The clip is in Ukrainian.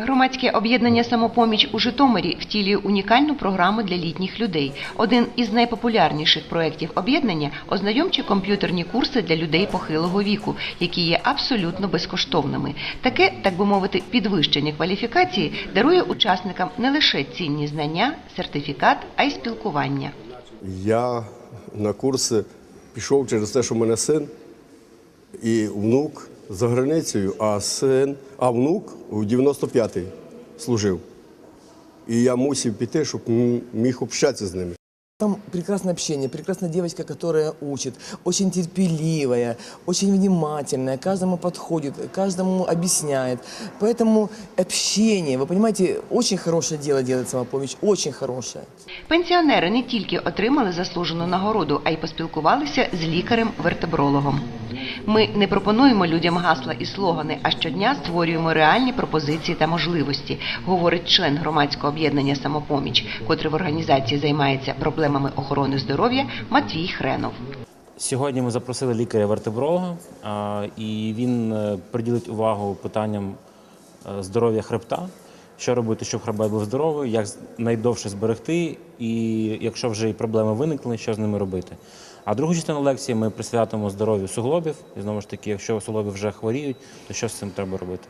Громадське об'єднання Самопоміч у Житомирі втілює унікальну програму для літніх людей. Один із найпопулярніших проєктів об'єднання ознайомчі комп'ютерні курси для людей похилого віку, які є абсолютно безкоштовними. Таке, так би мовити, підвищення кваліфікації дарує учасникам не лише цінні знання, сертифікат, а й спілкування. Я на курси пішов через те, що в мене син і внук за границею, а син, а внук у 95-й служив. І я мусив піти, щоб м- міг общатися з ними. Там прекрасное общение, прекрасная девочка, которая учит, очень терпеливая, очень внимательная, каждому подходит, каждому объясняет. Поэтому общение, вы понимаете, очень хорошее дело делает самопомощь, очень хорошее. Пенсіонери не тільки отримали заслужену нагороду, а й поспілкувалися з лікарем-вертебрологом. Ми не пропонуємо людям гасла і слогани, а щодня створюємо реальні пропозиції та можливості, говорить член громадського об'єднання Самопоміч, котрий в організації займається проблемами охорони здоров'я Матвій Хренов. Сьогодні ми запросили лікаря-вертебролога, і він е, приділить увагу питанням е, здоров'я хребта, що робити, щоб хребет був здоровий, як найдовше зберегти, і якщо вже і проблеми виникли, що з ними робити. А другу частину лекції ми присвятимо здоров'ю суглобів. І знову ж таки, якщо суглоби вже хворіють, то що з цим треба робити?